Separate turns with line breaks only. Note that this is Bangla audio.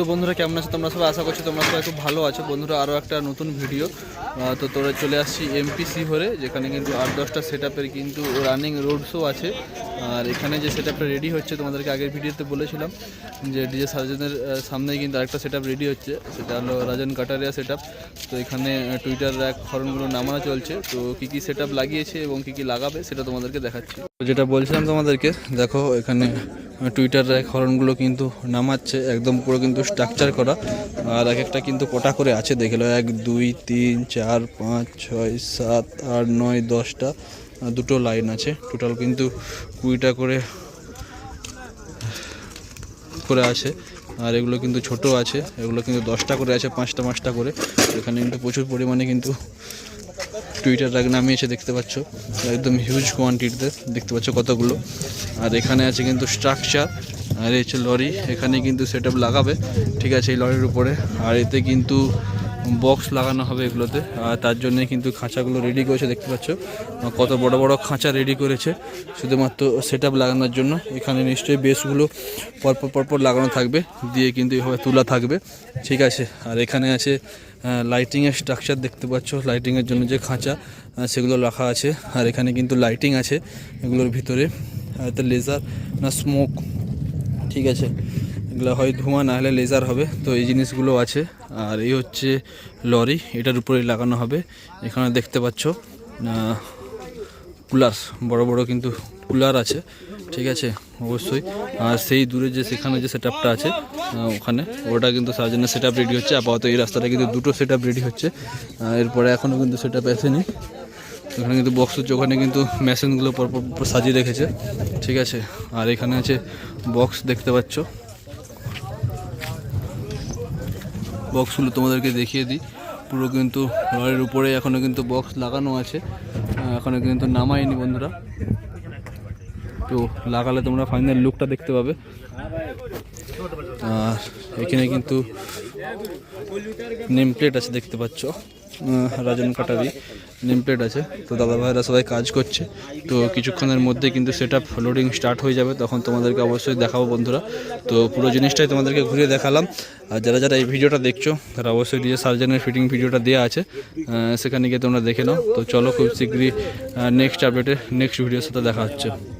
তো বন্ধুরা কেমন আছো তোমরা সবাই আশা করছো তোমরা সবাই খুব ভালো আছো বন্ধুরা আরও একটা নতুন ভিডিও তো তোরা চলে আসছি এমপিসি হরে যেখানে কিন্তু আট দশটা সেট কিন্তু রানিং রোডসও আছে আর এখানে যে সেট রেডি হচ্ছে তোমাদেরকে আগের ভিডিওতে বলেছিলাম যে ডিজে সার্জনের সামনেই কিন্তু আরেকটা সেট রেডি হচ্ছে সেটা হলো রাজন কাটারিয়া সেট তো এখানে টুইটার এক হরনগুলো নামানো চলছে তো কী কী সেট লাগিয়েছে এবং কী কী লাগাবে সেটা তোমাদেরকে দেখাচ্ছি যেটা বলছিলাম তোমাদেরকে দেখো এখানে টুইটার হরনগুলো কিন্তু নামাচ্ছে একদম পুরো কিন্তু স্ট্রাকচার করা আর এক একটা কিন্তু কটা করে আছে দেখে লো এক দুই তিন চার পাঁচ ছয় সাত আট নয় দশটা দুটো লাইন আছে টোটাল কিন্তু কুড়িটা করে করে আছে আর এগুলো কিন্তু ছোট আছে এগুলো কিন্তু দশটা করে আছে পাঁচটা পাঁচটা করে এখানে কিন্তু প্রচুর পরিমাণে কিন্তু টুইটার রাগ এসে দেখতে পাচ্ছ একদম হিউজ কোয়ান্টিটিতে দেখতে পাচ্ছ কতগুলো আর এখানে আছে কিন্তু স্ট্রাকচার আর এই হচ্ছে লরি এখানে কিন্তু সেট লাগাবে ঠিক আছে এই লরির উপরে আর এতে কিন্তু বক্স লাগানো হবে এগুলোতে আর তার জন্য কিন্তু খাঁচাগুলো রেডি করেছে দেখতে পাচ্ছ কত বড় বড় খাঁচা রেডি করেছে শুধুমাত্র সেট লাগানোর জন্য এখানে নিশ্চয়ই বেসগুলো পরপর পরপর লাগানো থাকবে দিয়ে কিন্তু এভাবে তোলা থাকবে ঠিক আছে আর এখানে আছে লাইটিংয়ের স্ট্রাকচার দেখতে পাচ্ছ লাইটিংয়ের জন্য যে খাঁচা সেগুলো রাখা আছে আর এখানে কিন্তু লাইটিং আছে এগুলোর ভিতরে হয়তো লেজার না স্মোক ঠিক আছে এগুলো হয় ধোঁয়া না হলে লেজার হবে তো এই জিনিসগুলো আছে আর এই হচ্ছে লরি এটার উপরে লাগানো হবে এখানে দেখতে পাচ্ছ কুলার বড় বড় কিন্তু কুলার আছে ঠিক আছে অবশ্যই আর সেই দূরে যে সেখানে যে সেট আপটা আছে ওখানে ওটা কিন্তু সার্জনের সেট আপ রেডি হচ্ছে আপাতত এই রাস্তাটা কিন্তু দুটো সেট আপ রেডি হচ্ছে এরপরে এখনও কিন্তু সেট আপ আসেনি ওখানে কিন্তু বক্স হচ্ছে ওখানে কিন্তু মেশিনগুলো পরপর সাজিয়ে রেখেছে ঠিক আছে আর এখানে আছে বক্স দেখতে পাচ্ছ বক্সগুলো তোমাদেরকে দেখিয়ে দিই পুরো কিন্তু লরির উপরে এখনও কিন্তু বক্স লাগানো আছে এখনও কিন্তু নামায়নি বন্ধুরা তো লাগালে তোমরা ফাইনাল লুকটা দেখতে পাবে আর এখানে কিন্তু নেম প্লেট আছে দেখতে পাচ্ছ রাজন কাটারি নেম প্লেট আছে তো দাদা ভাইরা সবাই কাজ করছে তো কিছুক্ষণের মধ্যে কিন্তু সেটা লোডিং স্টার্ট হয়ে যাবে তখন তোমাদেরকে অবশ্যই দেখাবো বন্ধুরা তো পুরো জিনিসটাই তোমাদেরকে ঘুরিয়ে দেখালাম আর যারা যারা এই ভিডিওটা দেখছো তারা অবশ্যই দিয়ে সার্জনের ফিটিং ভিডিওটা দেওয়া আছে সেখানে গিয়ে তোমরা দেখে নাও তো চলো খুব শীঘ্রই নেক্সট আপডেটে নেক্সট ভিডিওর সাথে দেখা হচ্ছে